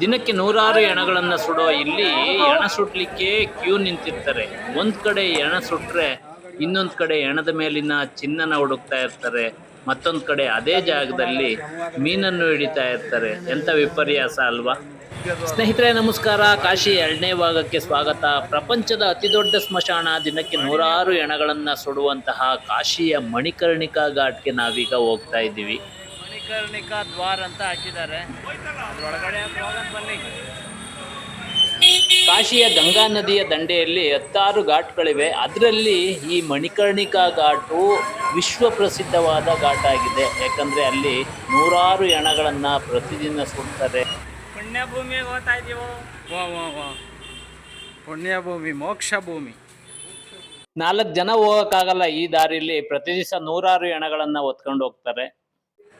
ದಿನಕ್ಕೆ ನೂರಾರು ಎಣಗಳನ್ನು ಸುಡೋ ಇಲ್ಲಿ ಎಣ ಸುಡ್ಲಿಕ್ಕೆ ಕ್ಯೂ ನಿಂತಿರ್ತಾರೆ. ಒಂದ್ ಕಡೆ ಎಣ ಸುಟ್ರೆ ಇನ್ನೊಂದು ಕಡೆ ಎಣದ ಮೇಲಿನ ಚಿನ್ನನ ಹುಡುಕ್ತಾ ಇರ್ತಾರೆ. ಮತ್ತೊಂದು ಕಡೆ ಅದೇ ಜಾಗದಲ್ಲಿ ಮೀನನ್ನು ಹಿಡಿತಾ ಇರ್ತಾರೆ. ಎಂತ ವಿಪರ್ಯಾಸ ಅಲ್ವಾ? ಸ್ನೇಹಿತರೆ, ನಮಸ್ಕಾರ. ಕಾಶಿ ಎರಡನೇ ಭಾಗಕ್ಕೆ ಸ್ವಾಗತ. ಪ್ರಪಂಚದ ಅತಿ ದೊಡ್ಡ ಸ್ಮಶಾನ. ದಿನಕ್ಕೆ ನೂರಾರು ಎಣಗಳನ್ನ ಸುಡುವಂತಹ ಕಾಶಿಯ ಮಣಿಕರ್ಣಿಕಾ ಘಾಟ್ಗೆ ನಾವೀಗ ಹೋಗ್ತಾ ಇದ್ದೀವಿ. ಮಣಿಕರ್ಣಿಕಾ ದ್ವಾರ ಅಂತ ಹಾಕಿದ್ದಾರೆ. ಕಾಶಿಯ ಗಂಗಾ ನದಿಯ ದಂಡೆಯಲ್ಲಿ ಹತ್ತಾರು ಘಾಟ್ಗಳಿವೆ. ಅದರಲ್ಲಿ ಈ ಮಣಿಕರ್ಣಿಕಾ ಘಾಟು ವಿಶ್ವ ಪ್ರಸಿದ್ಧವಾದ ಘಾಟ್ ಆಗಿದೆ ಯಾಕಂದ್ರೆ ಅಲ್ಲಿ ನೂರಾರು ಹೆಣಗಳನ್ನ ಪ್ರತಿದಿನ ಸುಡ್ತಾರೆ. ಪುಣ್ಯಭೂಮಿ ಹೋಗ್ತಾ ಇದೀವೋ? ವಾ ವಾ ವಾ. ಪುಣ್ಯ ಭೂಮಿ ಮೋಕ್ಷ ಭೂಮಿ ನಾಲ್ಕು ಜನ ಹೋಗೋಕ್ಕಾಗಲ್ಲ ಈ ದಾರಿಯಲ್ಲಿ ಪ್ರತಿ ದಿವಸ ನೂರಾರು ಹೆಣಗಳನ್ನು ಹೊತ್ಕೊಂಡು ಹೋಗ್ತಾರೆ.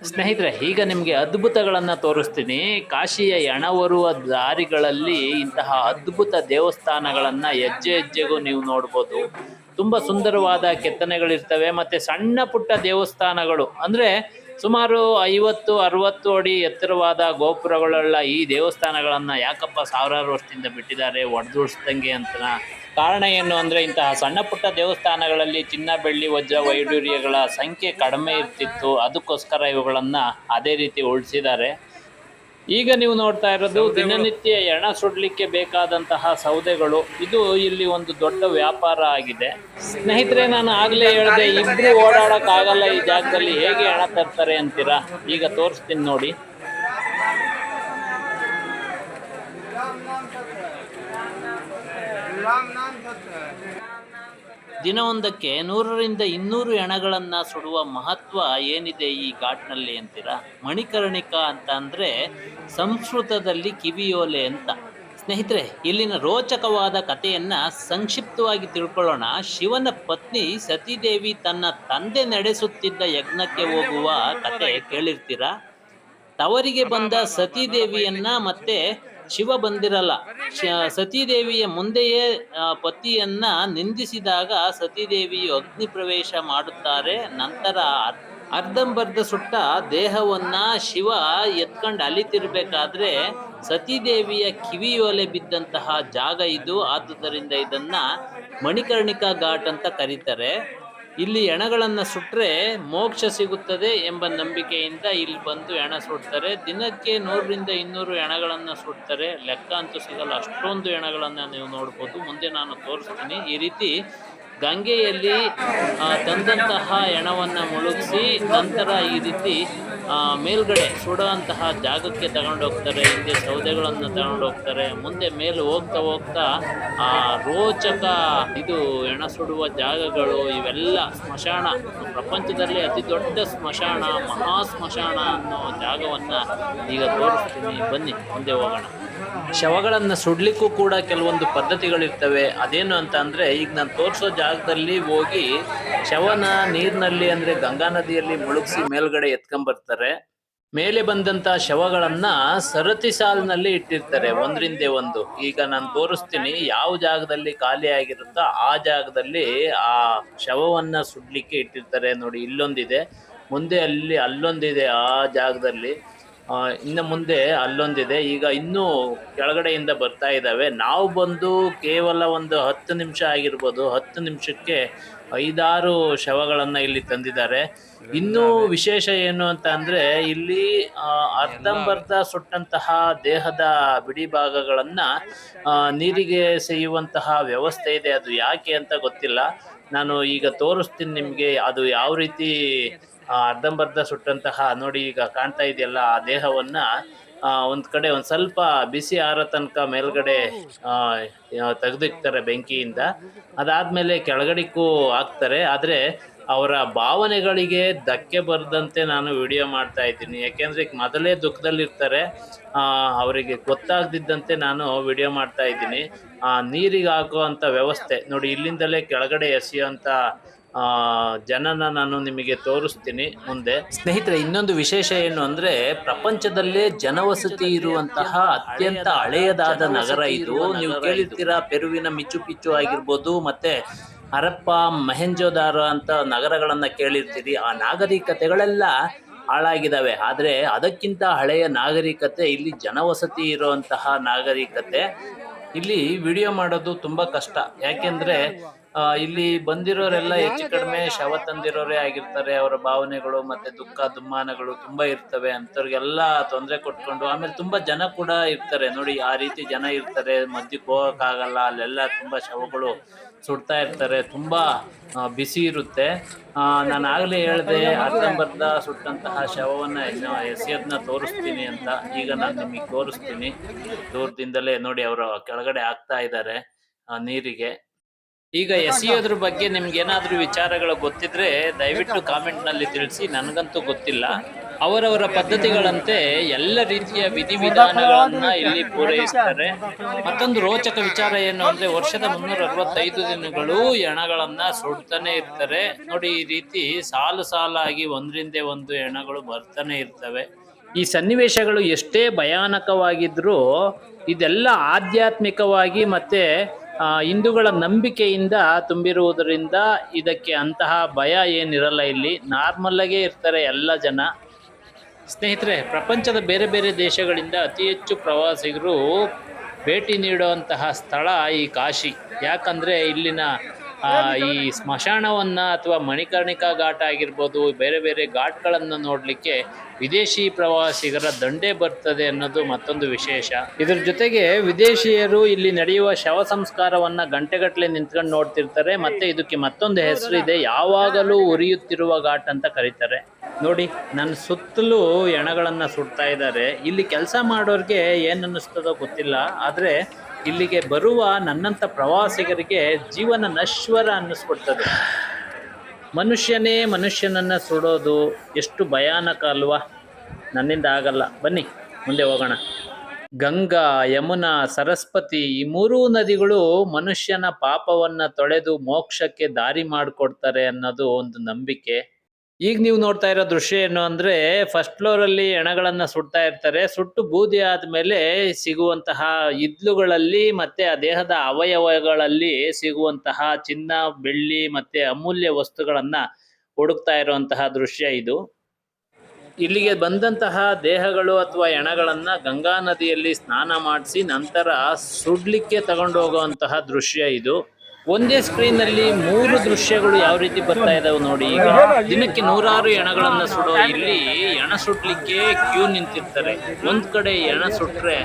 ಸ್ನೇಹಿತರೆ, ಈಗ ನಿಮಗೆ ಅದ್ಭುತಗಳನ್ನು ತೋರಿಸ್ತೀನಿ. ಕಾಶಿಯ ಎಣವರುವ ದಾರಿಗಳಲ್ಲಿ ಇಂತಹ ಅದ್ಭುತ ದೇವಸ್ಥಾನಗಳನ್ನು ಹೆಜ್ಜೆ ಹೆಜ್ಜೆಗೂ ನೀವು ನೋಡ್ಬೋದು. ತುಂಬ ಸುಂದರವಾದ ಕೆತ್ತನೆಗಳಿರ್ತವೆ ಮತ್ತು ಸಣ್ಣ ಪುಟ್ಟ ದೇವಸ್ಥಾನಗಳು. ಅಂದರೆ ಸುಮಾರು ಐವತ್ತು, ಅರವತ್ತು ಅಡಿ ಎತ್ತರವಾದ ಗೋಪುರಗಳುಳ್ಳ ಈ ದೇವಸ್ಥಾನಗಳನ್ನು ಯಾಕಪ್ಪ ಸಾವಿರಾರು ವರ್ಷದಿಂದ ಬಿಟ್ಟಿದ್ದಾರೆ ಒಡೆದುಡಿಸ್ದಂಗೆ ಅಂತ ಕಾರಣ ಏನು ಅಂದರೆ ಇಂತಹ ಸಣ್ಣ ಪುಟ್ಟ ದೇವಸ್ಥಾನಗಳಲ್ಲಿ ಚಿನ್ನ ಬೆಳ್ಳಿ ವಜ್ರ ವೈಡೂರ್ಯಗಳ ಸಂಖ್ಯೆ ಕಡಿಮೆ ಇರ್ತಿತ್ತು. ಅದಕ್ಕೋಸ್ಕರ ಇವುಗಳನ್ನು ಅದೇ ರೀತಿ ಉಳಿಸಿದ್ದಾರೆ. ಈಗ ನೀವು ನೋಡ್ತಾ ಇರೋದು ದಿನನಿತ್ಯ ಎಣ ಸುಡಲಿಕ್ಕೆ ಬೇಕಾದಂತಹ ಸೌದೆಗಳು. ಇದು ಇಲ್ಲಿ ಒಂದು ದೊಡ್ಡ ವ್ಯಾಪಾರ ಆಗಿದೆ. ಸ್ನೇಹಿತರೆ ನಾನು ಆಗ್ಲೇ ಹೇಳಿದೆ ಇಬ್ರು ಓಡಾಡೋಕ್ಕಾಗಲ್ಲ ಆಗಲ್ಲ ಈ ಜಾಗದಲ್ಲಿ ಹೇಗೆ ಎಣ ತರ್ತಾರೆ ಅಂತೀರಾ? ಈಗ ತೋರಿಸ್ತೀನಿ ನೋಡಿ. ದಿನವೊಂದಕ್ಕೆ ನೂರರಿಂದ ಇನ್ನೂರು ಎಣಗಳನ್ನ ಸುಡುವ ಮಹತ್ವ ಏನಿದೆ ಈ ಘಾಟ್ನಲ್ಲಿ ಅಂತೀರಾ? ಮಣಿಕರ್ಣಿಕಾ ಅಂತ ಅಂದ್ರೆ ಸಂಸ್ಕೃತದಲ್ಲಿ ಕಿವಿಯೋಲೆ ಅಂತ. ಸ್ನೇಹಿತರೆ, ಇಲ್ಲಿನ ರೋಚಕವಾದ ಕಥೆಯನ್ನ ಸಂಕ್ಷಿಪ್ತವಾಗಿ ತಿಳ್ಕೊಳ್ಳೋಣ. ಶಿವನ ಪತ್ನಿ ಸತೀದೇವಿ ತನ್ನ ತಂದೆ ನಡೆಸುತ್ತಿದ್ದ ಯಜ್ಞಕ್ಕೆ ಹೋಗುವ ಕತೆ ಕೇಳಿರ್ತೀರಾ? ತವರಿಗೆ ಬಂದ ಸತೀದೇವಿಯನ್ನ ಮತ್ತೆ ಶಿವ ಬಂದಿರಲ್ಲ. ಸತೀದೇವಿಯ ಮುಂದೆಯೇ ಪತಿಯನ್ನ ನಿಂದಿಸಿದಾಗ ಸತೀದೇವಿಯು ಅಗ್ನಿ ಪ್ರವೇಶ ಮಾಡುತ್ತಾರೆ. ನಂತರ ಅರ್- ಅರ್ಧಂಬರ್ಧ ಸುಟ್ಟ ದೇಹವನ್ನ ಶಿವ ಎತ್ಕೊಂಡು ಅಲಿತಿರ್ಬೇಕಾದ್ರೆ ಸತೀದೇವಿಯ ಕಿವಿಯೊಲೆ ಬಿದ್ದಂತಹ ಜಾಗ ಇದು. ಆದುದರಿಂದ ಇದನ್ನ ಮಣಿಕರ್ಣಿಕಾ ಘಾಟ್ ಅಂತ ಕರೀತಾರೆ. ಇಲ್ಲಿ ಎಣಗಳನ್ನು ಸುಟ್ಟರೆ ಮೋಕ್ಷ ಸಿಗುತ್ತದೆ ಎಂಬ ನಂಬಿಕೆಯಿಂದ ಇಲ್ಲಿ ಬಂದು ಎಣ ಸುಡ್ತಾರೆ. ದಿನಕ್ಕೆ ನೂರರಿಂದ ಇನ್ನೂರು ಎಣಗಳನ್ನು ಸುಡ್ತಾರೆ. ಲೆಕ್ಕ ಅಂತೂ ಸಿಗಲ್ಲ. ಅಷ್ಟೊಂದು ಎಣಗಳನ್ನು ನೀವು ನೋಡ್ಬೋದು. ಮುಂದೆ ನಾನು ತೋರಿಸ್ತೀನಿ. ಈ ರೀತಿ ಗಂಗೆಯಲ್ಲಿ ತಂದಂತಹ ಹೆಣವನ್ನು ಮುಳುಗಿಸಿ ನಂತರ ಈ ರೀತಿ ಮೇಲ್ಗಡೆ ಸುಡುವಂತಹ ಜಾಗಕ್ಕೆ ತಗೊಂಡೋಗ್ತಾರೆ ಹಿಂದೆ ಸೌದೆಗಳನ್ನು ತಗೊಂಡೋಗ್ತಾರೆ ಮುಂದೆ ಮೇಲೆ ಹೋಗ್ತಾ ಹೋಗ್ತಾ, ಆ, ರೋಚಕ ಇದು ಹೆಣ ಸುಡುವ ಜಾಗಗಳು ಇವೆಲ್ಲ ಸ್ಮಶಾನ. ಪ್ರಪಂಚದಲ್ಲಿ ಅತಿ ದೊಡ್ಡ ಸ್ಮಶಾನ, ಮಹಾ ಸ್ಮಶಾನ ಅನ್ನೋ ಜಾಗವನ್ನು ಈಗ ತೋರಿಸ್ತೀನಿ. ಬನ್ನಿ, ಮುಂದೆ ಹೋಗೋಣ. ಶವಗಳನ್ನ ಸುಡ್ಲಿಕ್ಕೂ ಕೂಡ ಕೆಲವೊಂದು ಪದ್ಧತಿಗಳಿರ್ತವೆ. ಅದೇನು ಅಂತ ಅಂದರೆ, ಈಗ ನಾನು ತೋರಿಸೋ ಜಾಗದಲ್ಲಿ ಹೋಗಿ ಶವನ ನೀರಿನಲ್ಲಿ ಅಂದ್ರೆ ಗಂಗಾ ನದಿಯಲ್ಲಿ ಮುಳುಗಿಸಿ ಮೇಲ್ಗಡೆ ಎತ್ಕೊಂಡ್ಬರ್ತಾರೆ ಮೇಲೆ ಬಂದಂತ ಶವಗಳನ್ನ ಸರತಿ ಸಾಲಿನಲ್ಲಿ ಇಟ್ಟಿರ್ತಾರೆ, ಒಂದ್ರಿಂದೆ ಒಂದು. ಈಗ ನಾನು ತೋರಿಸ್ತೀನಿ ಯಾವ ಜಾಗದಲ್ಲಿ ಖಾಲಿ ಆಗಿರುತ್ತೋ ಆ ಜಾಗದಲ್ಲಿ ಆ ಶವವನ್ನ ಸುಡ್ಲಿಕ್ಕೆ ಇಟ್ಟಿರ್ತಾರೆ ನೋಡಿ, ಇಲ್ಲೊಂದಿದೆ. ಮುಂದೆ ಅಲ್ಲಿ, ಅಲ್ಲೊಂದಿದೆ ಆ ಜಾಗದಲ್ಲಿ. ಇನ್ನು ಮುಂದೆ ಅಲ್ಲೊಂದಿದೆ. ಈಗ ಇನ್ನೂ ಕೆಳಗಡೆಯಿಂದ ಬರ್ತಾ ಇದ್ದಾವೆ. ನಾವು ಬಂದು ಕೇವಲ ಒಂದು ಹತ್ತು ನಿಮಿಷ ಆಗಿರ್ಬೋದು. ಹತ್ತು ನಿಮಿಷಕ್ಕೆ ಐದಾರು ಶವಗಳನ್ನು ಇಲ್ಲಿ ತಂದಿದ್ದಾರೆ. ಇನ್ನೂ ವಿಶೇಷ ಏನು ಅಂತ ಅಂದ್ರೆ ಇಲ್ಲಿ ಅರ್ಧಂಬರ್ಧ ಸುಟ್ಟಂತಹ ದೇಹದ ಬಿಡಿ ಭಾಗಗಳನ್ನು ನೀರಿಗೆ ಸೇಯುವಂತಹ ವ್ಯವಸ್ಥೆ ಇದೆ. ಅದು ಯಾಕೆ ಅಂತ ಗೊತ್ತಿಲ್ಲ. ನಾನು ಈಗ ತೋರಿಸ್ತೀನಿ ನಿಮಗೆ ಅದು ಯಾವ ರೀತಿ ಆ, ಅರ್ಧಂಬರ್ಧ ಸುಟ್ಟಂತಹ ನೋಡಿ ಈಗ ಕಾಣ್ತಾ ಇದೆಯಲ್ಲ ಆ ದೇಹವನ್ನ ಒಂದು ಕಡೆ ಒಂದು ಸ್ವಲ್ಪ ಬಿಸಿ ಆರೋ ತನಕ ಮೇಲ್ಗಡೆ ತೆಗ್ದಿಕ್ತಾರೆ ಬೆಂಕಿಯಿಂದ. ಅದಾದ್ಮೇಲೆ ಕೆಳಗಡಿಕ್ಕೂ ಹಾಕ್ತಾರೆ ಆದ್ರೆ ಅವರ ಭಾವನೆಗಳಿಗೆ ಧಕ್ಕೆ ಬರದಂತೆ ನಾನು ವಿಡಿಯೋ ಮಾಡ್ತಾ ಇದ್ದೀನಿ. ಯಾಕೆಂದರೆ ಮೊದಲೇ ದುಃಖದಲ್ಲಿರ್ತಾರೆ. ಅವರಿಗೆ ಗೊತ್ತಾಗದಿದ್ದಂತೆ ನಾನು ವಿಡಿಯೋ ಮಾಡ್ತಾ ಇದ್ದೀನಿ. ನೀರಿಗೆ ಹಾಕುವಂಥ ವ್ಯವಸ್ಥೆ ನೋಡಿ ಇಲ್ಲಿಂದಲೇ ಕೆಳಗಡೆ ಎಸೆಯುವಂತ ಆ ಜನನ ನಾನು ನಿಮಗೆ ತೋರಿಸ್ತೀನಿ ಮುಂದೆ. ಸ್ನೇಹಿತರೆ, ಇನ್ನೊಂದು ವಿಶೇಷ ಏನು ಅಂದ್ರೆ ಪ್ರಪಂಚದಲ್ಲೇ ಜನವಸತಿ ಇರುವಂತಹ ಅತ್ಯಂತ ಹಳೆಯದಾದ ನಗರ ಇದು. ನೀವು ಕೇಳಿರ್ತೀರಾ, ಪೆರುವಿನ ಮಿಚ್ಚು ಪಿಚ್ಚು ಆಗಿರ್ಬೋದು, ಮತ್ತೆ ಹರಪ್ಪ, ಮಹೆಂಜೋದಾರ ಅಂತ ನಗರಗಳನ್ನ ಕೇಳಿರ್ತೀರಿ. ಆ ನಾಗರಿಕತೆಗಳೆಲ್ಲ ಹಾಳಾಗಿದ್ದಾವೆ ಆದರೆ ಅದಕ್ಕಿಂತ ಹಳೆಯ ನಾಗರಿಕತೆ, ಇಲ್ಲಿ ಜನವಸತಿ ಇರುವಂತಹ ನಾಗರಿಕತೆ. ಇಲ್ಲಿ ವಿಡಿಯೋ ಮಾಡೋದು ತುಂಬಾ ಕಷ್ಟ. ಯಾಕೆಂದ್ರೆ ಇಲ್ಲಿ ಬಂದಿರೋರೆಲ್ಲ ಹೆಚ್ಚು ಕಡಿಮೆ ಶವ ತಂದಿರೋರೇ ಆಗಿರ್ತಾರೆ. ಅವರ ಭಾವನೆಗಳು ಮತ್ತೆ ದುಃಖ ದುಮ್ಮಾನಗಳು ತುಂಬಾ ಇರ್ತವೆ. ಅಂತವ್ರಿಗೆಲ್ಲ ತೊಂದರೆ ಕೊಟ್ಕೊಂಡು ಆಮೇಲೆ ತುಂಬಾ ಜನ ಕೂಡ ಇರ್ತಾರೆ. ನೋಡಿ ಆ ರೀತಿ ಜನ ಇರ್ತಾರೆ. ಮಧ್ಯಕ್ಕೆ ಹೋಗಕ್ಕಾಗಲ್ಲ. ಅಲ್ಲೆಲ್ಲ ತುಂಬಾ ಶವಗಳು ಸುಡ್ತಾ ಇರ್ತಾರೆ. ತುಂಬಾ ಬಿಸಿ ಇರುತ್ತೆ. ನಾನು ಆಗ್ಲೇ ಹೇಳಿದೆ ಅರ್ಧಂಬರ್ಧ ಸುಟ್ಟಂತಹ ಶವವನ್ನ ಎಸೆಯೋದನ್ನ ತೋರಿಸ್ತೀನಿ ಅಂತ. ಈಗ ನಾನು ನಿಮಗೆ ತೋರಿಸ್ತೀನಿ. ದೂರದಿಂದಲೇ ನೋಡಿ ಅವರು ಕೆಳಗಡೆ ಆಗ್ತಾ ಇದ್ದಾರೆ ನೀರಿಗೆ. ಈಗ ಎಸೆಯೋದ್ರ ಬಗ್ಗೆ ನಿಮ್ಗೆ ಏನಾದ್ರೂ ವಿಚಾರಗಳು ಗೊತ್ತಿದ್ರೆ ದಯವಿಟ್ಟು ಕಾಮೆಂಟ್ನಲ್ಲಿ ತಿಳಿಸಿ ನನಗಂತೂ ಗೊತ್ತಿಲ್ಲ. ಅವರವರ ಪದ್ಧತಿಗಳಂತೆ ಎಲ್ಲ ರೀತಿಯ ವಿಧಿವಿಧಾನಗಳನ್ನ ಇಲ್ಲಿ ಪೂರೈಸ್ತಾರೆ. ಮತ್ತೊಂದು ರೋಚಕ ವಿಚಾರ ಏನು ಅಂದ್ರೆ ವರ್ಷದ ಮುನ್ನೂರ ಅರವತ್ತೈದು ದಿನಗಳು ಹೆಣಗಳನ್ನ ಸುಡ್ತಾನೆ ಇರ್ತಾರೆ. ನೋಡಿ ಈ ರೀತಿ ಸಾಲು ಸಾಲಾಗಿ ಒಂದರಿಂದ ಒಂದು ಹೆಣಗಳು ಬರ್ತಾನೆ ಇರ್ತವೆ. ಈ ಸನ್ನಿವೇಶಗಳು ಎಷ್ಟೇ ಭಯಾನಕವಾಗಿದ್ರೂ ಇದೆಲ್ಲ ಆಧ್ಯಾತ್ಮಿಕವಾಗಿ ಮತ್ತೆ ಹಿಂದೂಗಳ ನಂಬಿಕೆಯಿಂದ ತುಂಬಿರುವುದರಿಂದ ಇದಕ್ಕೆ ಅಂತಹ ಭಯ ಏನಿರಲ್ಲ ಇಲ್ಲಿ. ನಾರ್ಮಲ್ಲಾಗೇ ಇರ್ತಾರೆ ಎಲ್ಲ ಜನ. ಸ್ನೇಹಿತರೆ, ಪ್ರಪಂಚದ ಬೇರೆ ಬೇರೆ ದೇಶಗಳಿಂದ ಅತಿ ಹೆಚ್ಚು ಪ್ರವಾಸಿಗರು ಭೇಟಿ ನೀಡುವಂತಹ ಸ್ಥಳ ಈ ಕಾಶಿ. ಯಾಕಂದರೆ ಇಲ್ಲಿನ ಈ ಸ್ಮಶಾನವನ್ನು ಅಥವಾ ಮಣಿಕರ್ಣಿಕಾ ಘಾಟ್ ಆಗಿರ್ಬೋದು, ಬೇರೆ ಬೇರೆ ಘಾಟ್ಗಳನ್ನು ನೋಡಲಿಕ್ಕೆ ವಿದೇಶಿ ಪ್ರವಾಸಿಗರ ದಂಡೇ ಬರ್ತದೆ ಅನ್ನೋದು ಮತ್ತೊಂದು ವಿಶೇಷ. ಇದ್ರ ಜೊತೆಗೆ ವಿದೇಶಿಯರು ಇಲ್ಲಿ ನಡೆಯುವ ಶವ ಸಂಸ್ಕಾರವನ್ನು ಗಂಟೆಗಟ್ಟಲೆ ನಿಂತ್ಕೊಂಡು ನೋಡ್ತಿರ್ತಾರೆ, ಮತ್ತೆ ಇದಕ್ಕೆ ಮತ್ತೊಂದು ಹೆಸರಿದೆ, ಯಾವಾಗಲೂ ಉರಿಯುತ್ತಿರುವ ಘಾಟ್ ಅಂತ ಕರೀತಾರೆ. ನೋಡಿ ನನ್ನ ಸುತ್ತಲೂ ಎಣಗಳನ್ನು ಸುಡ್ತಾ ಇದ್ದಾರೆ ಇಲ್ಲಿ ಕೆಲಸ ಮಾಡೋರಿಗೆ ಏನ್ ಅನ್ನಿಸ್ತದೋ ಗೊತ್ತಿಲ್ಲ, ಆದ್ರೆ ಇಲ್ಲಿಗೆ ಬರುವ ನನ್ನಂಥ ಪ್ರವಾಸಿಗರಿಗೆ ಜೀವನ ನಶ್ವರ ಅನ್ನಿಸ್ಕೊಡ್ತದೆ. ಮನುಷ್ಯನೇ ಮನುಷ್ಯನನ್ನು ಸುಡೋದು ಎಷ್ಟು ಭಯಾನಕ ಅಲ್ವಾ? ನನ್ನಿಂದ ಆಗಲ್ಲ. ಬನ್ನಿ, ಮುಂದೆ ಹೋಗೋಣ. ಗಂಗಾ, ಯಮುನಾ, ಸರಸ್ವತಿ ಈ ಮೂರೂ ನದಿಗಳು ಮನುಷ್ಯನ ಪಾಪವನ್ನು ತೊಳೆದು ಮೋಕ್ಷಕ್ಕೆ ದಾರಿ ಮಾಡಿಕೊಡ್ತಾರೆ ಅನ್ನೋದು ಒಂದು ನಂಬಿಕೆ. ಈಗ ನೀವು ನೋಡ್ತಾ ಇರೋ ದೃಶ್ಯ ಏನು ಅಂದ್ರೆ ಫಸ್ಟ್ ಫ್ಲೋರ್ ಅಲ್ಲಿ ಹೆಣಗಳನ್ನ ಸುಡ್ತಾ ಇರ್ತಾರೆ. ಸುಟ್ಟು ಬೂದಿ ಆದ್ಮೇಲೆ ಸಿಗುವಂತಹ ಇದ್ಲುಗಳಲ್ಲಿ ಮತ್ತೆ ಆ ದೇಹದ ಅವಯವಗಳಲ್ಲಿ ಸಿಗುವಂತಹ ಚಿನ್ನ, ಬೆಳ್ಳಿ ಮತ್ತೆ ಅಮೂಲ್ಯ ವಸ್ತುಗಳನ್ನ ಹುಡುಕ್ತಾ ಇರುವಂತಹ ದೃಶ್ಯ ಇದು. ಇಲ್ಲಿಗೆ ಬಂದಂತಹ ದೇಹಗಳು ಅಥವಾ ಹೆಣಗಳನ್ನ ಗಂಗಾ ನದಿಯಲ್ಲಿ ಸ್ನಾನ ಮಾಡಿಸಿ ನಂತರ ಸುಡ್ಲಿಕ್ಕೆ ತಗೊಂಡು ಹೋಗುವಂತಹ ದೃಶ್ಯ ಇದು. ಒಂದೇ ಸ್ಕ್ರೀನ್ನಲ್ಲಿ ಮೂರು ದೃಶ್ಯಗಳು ಯಾವ ರೀತಿ ಬರ್ತಾ ಇದಾವೆ ನೋಡಿ. ಈಗ ದಿನಕ್ಕೆ ನೂರಾರು ಎಣಗಳನ್ನ ಸುಡೋ ಇಲ್ಲಿ ಎಣ ಸುಡ್ಲಿಕ್ಕೆ ಕ್ಯೂ ನಿಂತಿರ್ತಾರೆ. ಒಂದ್ ಕಡೆ ಎಣ ಸುಟ್ರೆ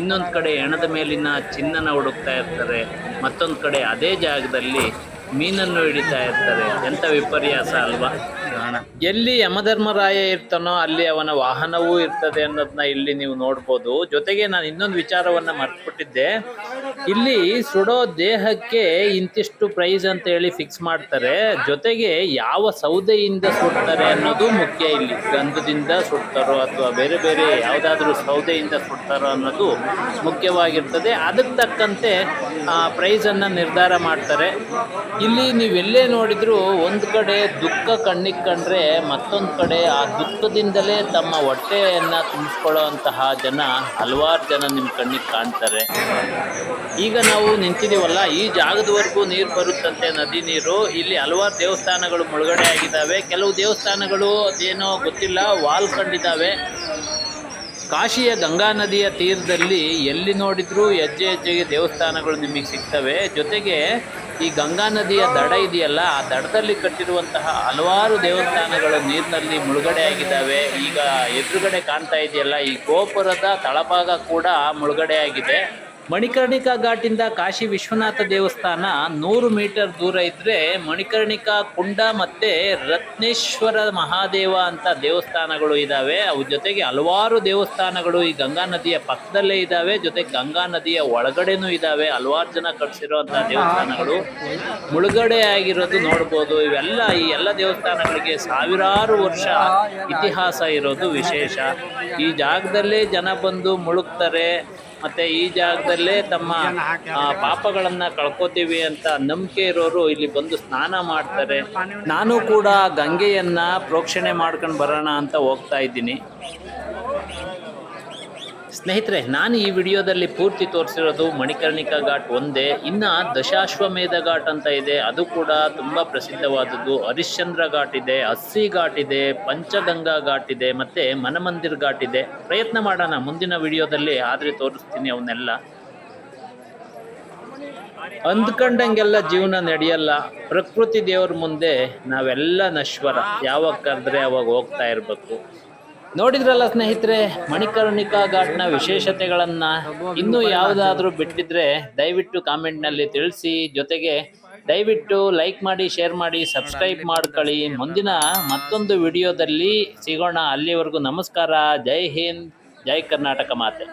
ಇನ್ನೊಂದ್ ಕಡೆ ಎಣದ ಮೇಲಿನ ಚಿನ್ನನ ಹುಡುಕ್ತಾ ಇರ್ತಾರೆ. ಮತ್ತೊಂದ್ ಕಡೆ ಅದೇ ಜಾಗದಲ್ಲಿ ಮೀನನ್ನು ಹಿಡಿತಾ ಇರ್ತಾರೆ. ಎಂತ ವಿಪರ್ಯಾಸ ಅಲ್ವಾ? ಎಲ್ಲಿ ಯಮಧರ್ಮರಾಯ ಇರ್ತಾನೋ ಅಲ್ಲಿ ಅವನ ವಾಹನವೂ ಇರ್ತದೆ ಅನ್ನೋದನ್ನ ಇಲ್ಲಿ ನೀವು ನೋಡ್ಬೋದು. ಜೊತೆಗೆ ನಾನು ಇನ್ನೊಂದು ವಿಚಾರವನ್ನ ಮರ್ತ್ಬಿಟ್ಟಿದ್ದೆ. ಇಲ್ಲಿ ಸುಡೋ ದೇಹಕ್ಕೆ ಇಂತಿಷ್ಟು ಪ್ರೈಸ್ ಅಂತ ಹೇಳಿ ಫಿಕ್ಸ್ ಮಾಡ್ತಾರೆ. ಜೊತೆಗೆ ಯಾವ ಸೌದೆಯಿಂದ ಸುಡ್ತಾರೆ ಅನ್ನೋದು ಮುಖ್ಯ ಇಲ್ಲಿ. ಗಂಧದಿಂದ ಸುಡ್ತಾರೋ ಅಥವಾ ಬೇರೆ ಬೇರೆ ಯಾವುದಾದ್ರೂ ಸೌದೆಯಿಂದ ಸುಡ್ತಾರೋ ಅನ್ನೋದು ಮುಖ್ಯವಾಗಿರ್ತದೆ. ಅದಕ್ಕೆ ತಕ್ಕಂತೆ, ಆ, ಪ್ರೈಸ್ ಅನ್ನ ನಿರ್ಧಾರ ಮಾಡ್ತಾರೆ. ಇಲ್ಲಿ ನೀವೆಲ್ಲೇ ನೋಡಿದ್ರು ಒಂದು ಕಡೆ ದುಃಖ ಕಣ್ಣಿಗೆ ಕಂಡ್ರೆ ಮತ್ತೊಂದು ಕಡೆ ಆ ದುಃಖದಿಂದಲೇ ತಮ್ಮ ಹೊಟ್ಟೆಯನ್ನು ತುಂಬಿಸ್ಕೊಳ್ಳೋ ಅಂತಹ ಜನ ಹಲವಾರು ಜನ ನಿಮ್ಮ ಕಣ್ಣಿಗೆ ಕಾಣ್ತಾರೆ. ಈಗ ನಾವು ನಿಂತಿದ್ದೀವಲ್ಲ, ಈ ಜಾಗದವರೆಗೂ ನೀರು ಬರುತ್ತಂತೆ ನದಿ ನೀರು. ಇಲ್ಲಿ ಹಲವಾರು ದೇವಸ್ಥಾನಗಳು ಮುಳುಗಡೆ ಆಗಿದ್ದಾವೆ. ಕೆಲವು ದೇವಸ್ಥಾನಗಳು ಅದೇನೋ ಗೊತ್ತಿಲ್ಲ, ವಾಲ್ ಕಂಡಿದ್ದಾವೆ. ಕಾಶಿಯ ಗಂಗಾ ನದಿಯ ತೀರದಲ್ಲಿ ಎಲ್ಲಿ ನೋಡಿದರೂ ಹೆಜ್ಜೆ ಹೆಜ್ಜೆಗೆ ದೇವಸ್ಥಾನಗಳು ನಿಮಗೆ ಸಿಗ್ತವೆ. ಜೊತೆಗೆ ಈ ಗಂಗಾ ನದಿಯ ದಡ ಇದೆಯಲ್ಲ, ಆ ದಡದಲ್ಲಿ ಕಟ್ಟಿರುವಂತಹ ಹಲವಾರು ದೇವಸ್ಥಾನಗಳು ನೀರಿನಲ್ಲಿ ಮುಳುಗಡೆ ಆಗಿದ್ದಾವೆ. ಈಗ ಎದುರುಗಡೆ ಕಾಣ್ತಾ ಇದೆಯಲ್ಲ, ಈ ಗೋಪುರದ ತಳಭಾಗ ಕೂಡ ಮುಳುಗಡೆ ಆಗಿದೆ. ಮಣಿಕರ್ಣಿಕಾ ಘಾಟಿಂದ ಕಾಶಿ ವಿಶ್ವನಾಥ ದೇವಸ್ಥಾನ ನೂರು ಮೀಟರ್ ದೂರ ಇದ್ರೆ ಮಣಿಕರ್ಣಿಕಾ ಕುಂಡ ಮತ್ತೆ ರತ್ನೇಶ್ವರ ಮಹಾದೇವ ಅಂತ ದೇವಸ್ಥಾನಗಳು ಇದಾವೆ. ಅವು ಜೊತೆಗೆ ಹಲವಾರು ದೇವಸ್ಥಾನಗಳು ಈ ಗಂಗಾ ನದಿಯ ಪಕ್ಕದಲ್ಲೇ ಇದಾವೆ. ಜೊತೆಗೆ ಗಂಗಾ ನದಿಯ ಒಳಗಡೆನೂ ಇದಾವೆ. ಹಲವಾರು ಜನ ಕಟ್ಸಿರುವಂತಹ ದೇವಸ್ಥಾನಗಳು. ಮುಳುಗಡೆ ಆಗಿರೋದು ನೋಡ್ಬೋದು. ಇವೆಲ್ಲ ಈ ಎಲ್ಲ ದೇವಸ್ಥಾನಗಳಿಗೆ ಸಾವಿರಾರು ವರ್ಷ ಇತಿಹಾಸ ಇರೋದು ವಿಶೇಷ. ಈ ಜಾಗದಲ್ಲೇ ಜನ ಬಂದು ಮುಳುಗ್ತಾರೆ. ಮತ್ತೆ ಈ ಜಾಗದಲ್ಲೇ ತಮ್ಮ ಪಾಪಗಳನ್ನ ಕಳ್ಕೊತೀವಿ ಅಂತ ನಂಬಿಕೆ ಇರೋರು ಇಲ್ಲಿ ಬಂದು ಸ್ನಾನ ಮಾಡ್ತಾರೆ. ನಾನು ಕೂಡ ಗಂಗೆಯನ್ನ ಪ್ರೋಕ್ಷಣೆ ಮಾಡ್ಕೊಂಡು ಬರೋಣ ಅಂತ ಹೋಗ್ತಾ ಇದ್ದೀನಿ. ಸ್ನೇಹಿತರೆ, ನಾನು ಈ ವಿಡಿಯೋದಲ್ಲಿ ಪೂರ್ತಿ ತೋರಿಸಿರೋದು ಮಣಿಕರ್ಣಿಕಾ ಘಾಟ್ ಒಂದೇ. ಇನ್ನು ದಶಾಶ್ವಮೇಧ ಘಾಟ್ ಅಂತ ಇದೆ. ಅದು ಕೂಡ ತುಂಬ ಪ್ರಸಿದ್ಧವಾದದ್ದು. ಹರಿಶ್ಚಂದ್ರ ಘಾಟ್ ಇದೆ ಅಸ್ಸಿ ಘಾಟ್ ಇದೆ, ಪಂಚಗಂಗಾ ಘಾಟ್ ಇದೆ, ಮತ್ತು ಮನಮಂದಿರ್ ಘಾಟ್ ಇದೆ. ಪ್ರಯತ್ನ ಮಾಡೋಣ ಮುಂದಿನ ವಿಡಿಯೋದಲ್ಲಿ, ಆದರೆ ತೋರಿಸ್ತೀನಿ ಅವನ್ನೆಲ್ಲ. ಅಂದ್ಕೊಂಡಂಗೆಲ್ಲ ಜೀವನ ನಡೆಯಲ್ಲ. ಪ್ರಕೃತಿ ದೇವ್ರ ಮುಂದೆ ನಾವೆಲ್ಲ ನಶ್ವರ. ಯಾವಾಗ ಕರೆದ್ರೆ ಅವಾಗ ಹೋಗ್ತಾ ಇರಬೇಕು. ನೋಡಿದ್ರಲ್ಲ ಸ್ನೇಹಿತರೆ, ಮಣಿಕರ್ಣಿಕಾ ಘಾಟ್ನ ವಿಶೇಷತೆಗಳನ್ನ ಇನ್ನೂ ಯಾವುದಾದ್ರೂ ಬಿಟ್ಟಿದ್ರೆ ದಯವಿಟ್ಟು ಕಾಮೆಂಟ್ನಲ್ಲಿ ತಿಳಿಸಿ. ಜೊತೆಗೆ ದಯವಿಟ್ಟು ಲೈಕ್ ಮಾಡಿ, ಶೇರ್ ಮಾಡಿ, ಸಬ್ಸ್ಕ್ರೈಬ್ ಮಾಡ್ಕೊಳ್ಳಿ. ಮುಂದಿನ ಮತ್ತೊಂದು ವಿಡಿಯೋದಲ್ಲಿ ಸಿಗೋಣ. ಅಲ್ಲಿವರೆಗೂ ನಮಸ್ಕಾರ. ಜೈ ಹಿಂದ್, ಜೈ ಕರ್ನಾಟಕ ಮಾತೆ.